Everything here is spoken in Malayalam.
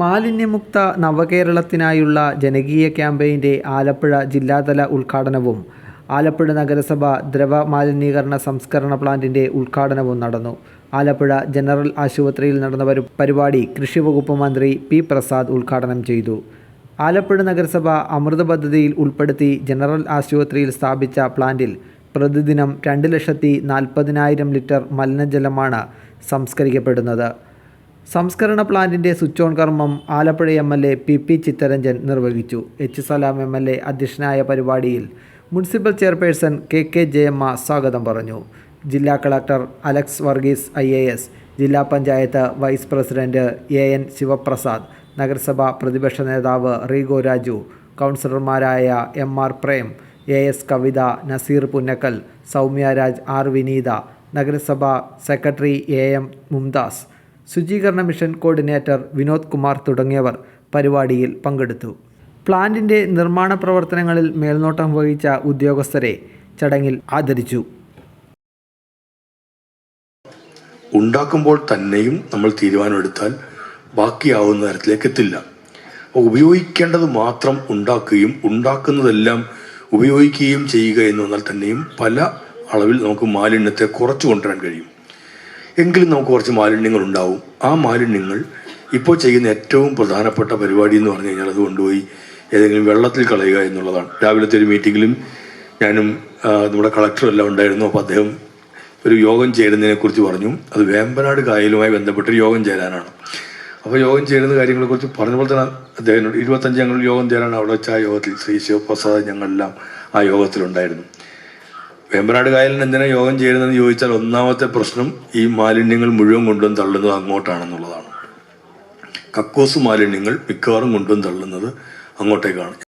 മാലിന്യമുക്ത നവകേരളത്തിനായുള്ള ജനകീയ ക്യാമ്പയിന്റെ ആലപ്പുഴ ജില്ലാതല ഉദ്ഘാടനവും ആലപ്പുഴ നഗരസഭ ദ്രവ മാലിന്യീകരണ സംസ്കരണ പ്ലാന്റിന്റെ ഉദ്ഘാടനവും നടന്നു. ആലപ്പുഴ ജനറൽ ആശുപത്രിയിൽ നടന്ന പരിപാടി കൃഷി വകുപ്പ് മന്ത്രി പി പ്രസാദ് ഉദ്ഘാടനം ചെയ്തു. ആലപ്പുഴ നഗരസഭ അമൃത പദ്ധതിയിൽ ഉൾപ്പെടുത്തി ജനറൽ ആശുപത്രിയിൽ സ്ഥാപിച്ച പ്ലാന്റിൽ പ്രതിദിനം രണ്ട് ലക്ഷത്തി നാൽപ്പതിനായിരം ലിറ്റർ മലിനജലമാണ് സംസ്കരിക്കപ്പെടുന്നത്. സംസ്കരണ പ്ലാന്റിന്റെ സ്വിച്ച് ഓൺ കർമ്മം Alappuzha M L A P P Chittaranjan നിർവഹിച്ചു. H Salam M L A അധ്യക്ഷനായ പരിപാടിയിൽ municipal chairperson K K Jayamma സ്വാഗതം പറഞ്ഞു. ജില്ലാ collector Alex Varghese I A S ജില്ലാ panchayat vice president A N Sivaprasad നഗരസഭാ പ്രതിപക്ഷ നേതാവ് റീഗോ രാജു കൗൺസിലർമാരായ M R Prem A S Kavitha Nazeer Punnakkal Soumya Raj R Vineetha നഗരസഭാ സെക്രട്ടറി എ എം മുംതാസ് ശുചീകരണ മിഷൻ കോർഡിനേറ്റർ വിനോദ് കുമാർ തുടങ്ങിയവർ പരിപാടിയിൽ പങ്കെടുത്തു. പ്ലാന്റിന്റെ നിർമ്മാണ പ്രവർത്തനങ്ങളിൽ മേൽനോട്ടം വഹിച്ച ഉദ്യോഗസ്ഥരെ ചടങ്ങിൽ ആദരിച്ചു. ഉണ്ടാക്കുമ്പോൾ തന്നെയും നമ്മൾ തീരുമാനമെടുത്താൽ ബാക്കിയാവുന്ന തരത്തിലേക്ക് എത്തില്ല. ഉപയോഗിക്കേണ്ടത് മാത്രം ഉണ്ടാക്കുകയും ഉണ്ടാക്കുന്നതെല്ലാം ഉപയോഗിക്കുകയും ചെയ്യുക എന്ന് വന്നാൽ തന്നെയും പല അളവിൽ നമുക്ക് മാലിന്യത്തെ കുറച്ചു കൊണ്ടുവരാൻ കഴിയും. എങ്കിലും നമുക്ക് കുറച്ച് മാലിന്യങ്ങൾ ഉണ്ടാവും. ആ മാലിന്യങ്ങൾ ഇപ്പോൾ ചെയ്യുന്ന ഏറ്റവും പ്രധാനപ്പെട്ട പരിപാടി എന്ന് പറഞ്ഞു കഴിഞ്ഞാൽ അത് കൊണ്ടുപോയി ഏതെങ്കിലും വെള്ളത്തിൽ കളയുക എന്നുള്ളതാണ്. രാവിലത്തെ ഒരു മീറ്റിങ്ങിലും ഞാനും നമ്മുടെ കളക്ടറും എല്ലാം ഉണ്ടായിരുന്നു. അപ്പോൾ അദ്ദേഹം ഒരു യോഗം ചേരുന്നതിനെക്കുറിച്ച് പറഞ്ഞു. അത് വേമ്പനാട് കായലുമായി ബന്ധപ്പെട്ടൊരു യോഗം ചേരാനാണ്. അപ്പോൾ യോഗം ചേരുന്ന കാര്യങ്ങളെക്കുറിച്ച് പറഞ്ഞപ്പോൾ തന്നെ അദ്ദേഹം ഇരുപത്തഞ്ച് ഞങ്ങൾ യോഗം ചേരാനാണ് അവിടെ വെച്ച ആ യോഗത്തിൽ ശ്രീ ശിവപ്രസാദ് ഞങ്ങളെല്ലാം ആ യോഗത്തിലുണ്ടായിരുന്നു. വേമ്പനാട് കായലിന് എന്തിനാ യോഗം ചേരുന്നതെന്ന് ചോദിച്ചാൽ ഒന്നാമത്തെ പ്രശ്നം ഈ മാലിന്യങ്ങൾ മുഴുവൻ കൊണ്ടുവന്ന് തള്ളുന്നത് അങ്ങോട്ടാണെന്നുള്ളതാണ്. കക്കോസ് മാലിന്യങ്ങൾ മിക്കവാറും കൊണ്ടുവന്ന് തള്ളുന്നത് അങ്ങോട്ടേക്കാണ്.